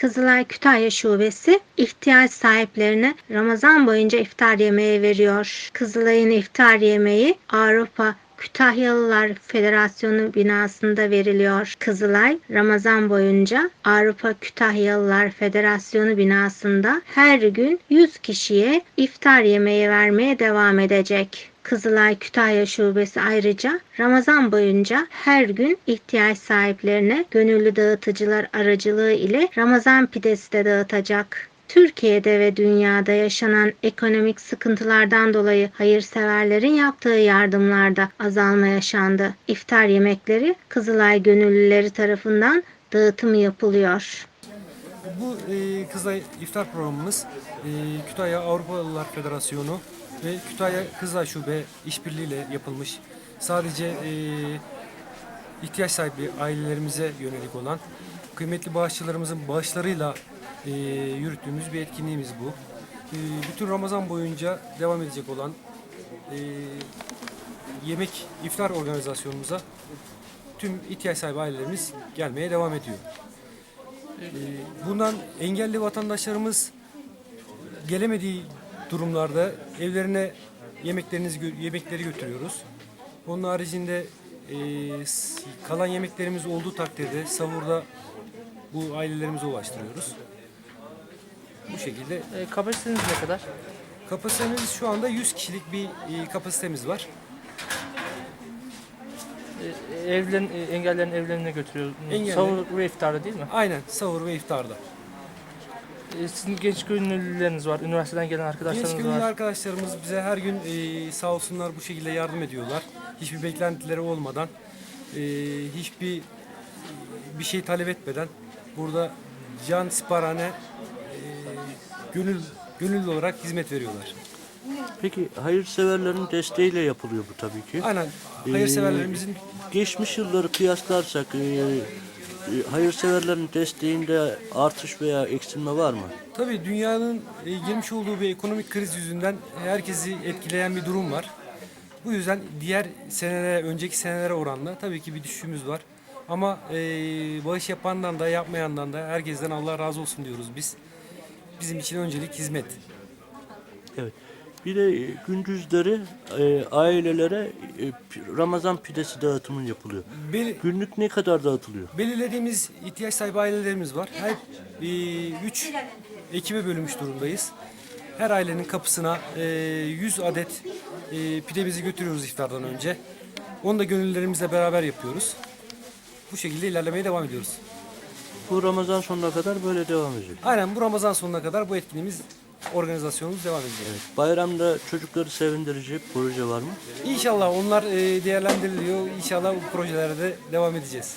Kızılay Kütahya Şubesi ihtiyaç sahiplerine Ramazan boyunca iftar yemeği veriyor. Kızılay'ın iftar yemeği Avrupa Kütahyalılar Federasyonu binasında veriliyor. Kızılay Ramazan boyunca Avrupa Kütahyalılar Federasyonu binasında her gün 100 kişiye iftar yemeği vermeye devam edecek. Kızılay Kütahya Şubesi ayrıca Ramazan boyunca her gün ihtiyaç sahiplerine gönüllü dağıtıcılar aracılığı ile Ramazan pidesi de dağıtacak. Türkiye'de ve dünyada yaşanan ekonomik sıkıntılardan dolayı hayırseverlerin yaptığı yardımlarda azalma yaşandı. İftar yemekleri Kızılay gönüllüleri tarafından dağıtımı yapılıyor. Bu e, Kızılay iftar programımız e, Kütahya Avrupalılar Federasyonu ve Kütahya Kızılay Şube işbirliğiyle yapılmış. Sadece e, ihtiyaç sahibi ailelerimize yönelik olan kıymetli bağışçılarımızın bağışlarıyla e, yürüttüğümüz bir etkinliğimiz bu. E, bütün Ramazan boyunca devam edecek olan e, yemek iftar organizasyonumuza tüm ihtiyaç sahibi ailelerimiz gelmeye devam ediyor. Ee, Bundan engelli vatandaşlarımız gelemediği durumlarda evlerine yemeklerinizi yemekleri götürüyoruz. Onun haricinde e, kalan yemeklerimiz olduğu takdirde savurda bu ailelerimize ulaştırıyoruz. Bu şekilde E, kapasiteniz ne kadar? kapasitemiz şu anda 100 kişilik bir e, kapasitemiz var. E, evlen, e, engellerin evlerine götürüyorsunuz. Engelli- Sahur ve iftarda değil mi? Aynen sahur ve iftarda. E, sizin genç gönüllüleriniz var, üniversiteden gelen Genç arkadaşlarınız gönüllü var. arkadaşlarımız bize her gün e, sağ olsunlar bu şekilde yardım ediyorlar. Hiçbir beklentileri olmadan, e, hiçbir bir şey talep etmeden burada can siparhane e, gönül gönüllü olarak hizmet veriyorlar. Peki hayırseverlerin desteğiyle yapılıyor bu tabii ki. Aynen hayırseverlerimizin Geçmiş yılları kıyaslarsak e, hayırseverlerin desteğinde artış veya eksilme var mı? tabii dünyanın e, girmiş olduğu bir ekonomik kriz yüzünden herkesi etkileyen bir durum var. Bu yüzden diğer senelere, önceki senelere oranla tabii ki bir düşüşümüz var. Ama e, bağış yapandan da yapmayandan da herkesten Allah razı olsun diyoruz biz. Bizim için öncelik hizmet. Evet. Bir de e, gündüzleri e, ailelere e, Ramazan pidesi dağıtımı yapılıyor. Bel- Günlük ne kadar dağıtılıyor? belirlediğimiz ihtiyaç sahibi ailelerimiz var. Her e, üç ekibe bölünmüş durumdayız. Her ailenin kapısına e, 100 adet e, pidemizi götürüyoruz iftardan önce. Onu da gönüllülerimizle beraber yapıyoruz. Bu şekilde ilerlemeye devam ediyoruz. Bu Ramazan sonuna kadar böyle devam edecek. Aynen bu Ramazan sonuna kadar bu etkinliğimiz, organizasyonumuz devam edecek. Bayramda çocukları sevindirici proje var mı? İnşallah onlar e, değerlendiriliyor. İnşallah bu projelerde de devam edeceğiz.